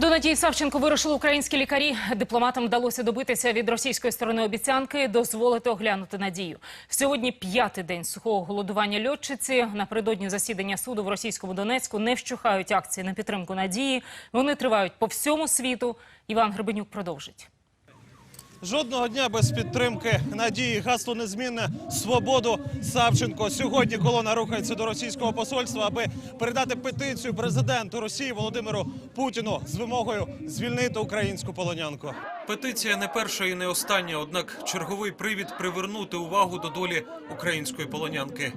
До Надії Савченко вирушили українські лікарі. Дипломатам вдалося добитися від російської сторони обіцянки дозволити оглянути Надію. Сьогодні п'ятий день сухого голодування льотчиці. Напередодні засідання суду в російському Донецьку не вщухають акції на підтримку Надії. Вони тривають по всьому світу. Іван Гребенюк продовжить. Жодного дня без підтримки надії гасло незмінне свободу Савченко. Сьогодні колона рухається до російського посольства, аби передати петицію президенту Росії Володимиру Путіну з вимогою звільнити українську полонянку. Петиція не перша і не остання, однак черговий привід привернути увагу до долі української полонянки.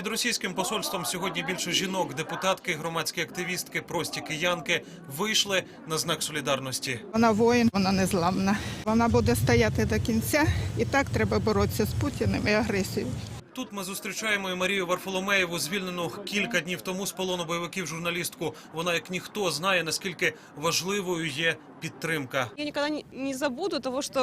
Під російським посольством сьогодні більше жінок, депутатки, громадські активістки, прості киянки вийшли на знак солідарності. Вона воїн, вона незламна. Вона буде стояти до кінця, і так треба боротися з Путіним і агресією. Тут ми зустрічаємо і Марію Варфоломеєву, звільнену кілька днів тому з полону бойовиків журналістку. Вона як ніхто знає наскільки важливою є підтримка. Я никогда не- не забуду того, что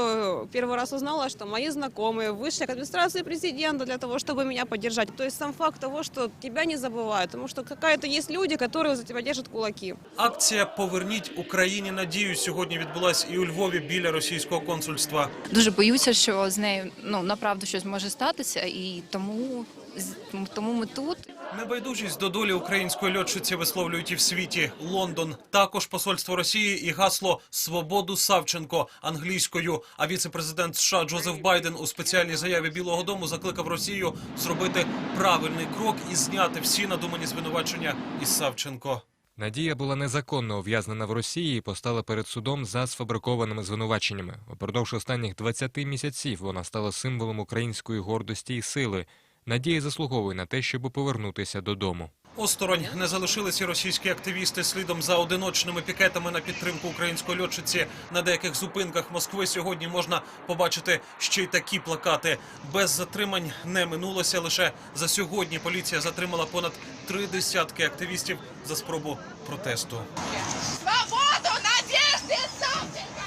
первый раз узнала, что мои знакомые вышли к администрации президента для того, чтобы меня поддержать. То есть сам факт того, что тебя не забывают, потому что какая-то есть люди, которые за тебя держат кулаки. Акція Поверніть Україні надію сьогодні відбулась і у Львові біля російського консульства. дуже боюся, що з нею ну направду щось може статися, і тому з- тому ми тут. Небайдужість до долі української льотчиці висловлюють і в світі. Лондон, також посольство Росії і гасло Свободу Савченко англійською. А віце-президент США Джозеф Байден у спеціальній заяві Білого Дому закликав Росію зробити правильний крок і зняти всі надумані звинувачення із Савченко. Надія була незаконно ув'язнена в Росії і постала перед судом за сфабрикованими звинуваченнями. Упродовж останніх 20 місяців вона стала символом української гордості і сили. Надія заслуговує на те, щоб повернутися додому. Осторонь не залишилися російські активісти слідом за одиночними пікетами на підтримку української льотчиці. На деяких зупинках Москви сьогодні можна побачити ще й такі плакати. Без затримань не минулося. Лише за сьогодні поліція затримала понад три десятки активістів за спробу протесту. Свободу Надежды Савченко!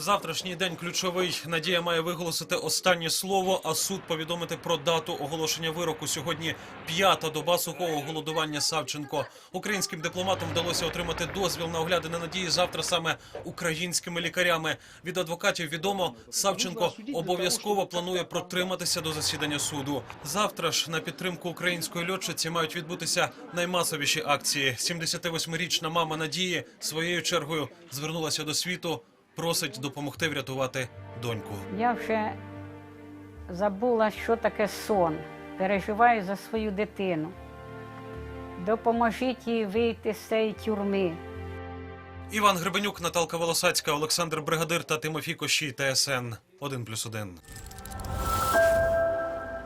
Завтрашній день ключовий. Надія має виголосити останнє слово, а суд повідомити про дату оголошення вироку. Сьогодні п'ята доба сухого голодування Савченко. Українським дипломатам вдалося отримати дозвіл на оглядини надії завтра саме українськими лікарями. Від адвокатів відомо, Савченко обов'язково планує протриматися до засідання суду. Завтра ж на підтримку української льотчиці мають відбутися наймасовіші акції. 78-річна мама Надії своєю чергою звернулася до світу. Просить допомогти врятувати доньку. Я вже забула, що таке сон. Переживаю за свою дитину. Допоможіть їй вийти з цієї тюрми. Іван Гребенюк, Наталка Волосацька, Олександр Бригадир та Тимофій Кощій. ТСН 1+,1.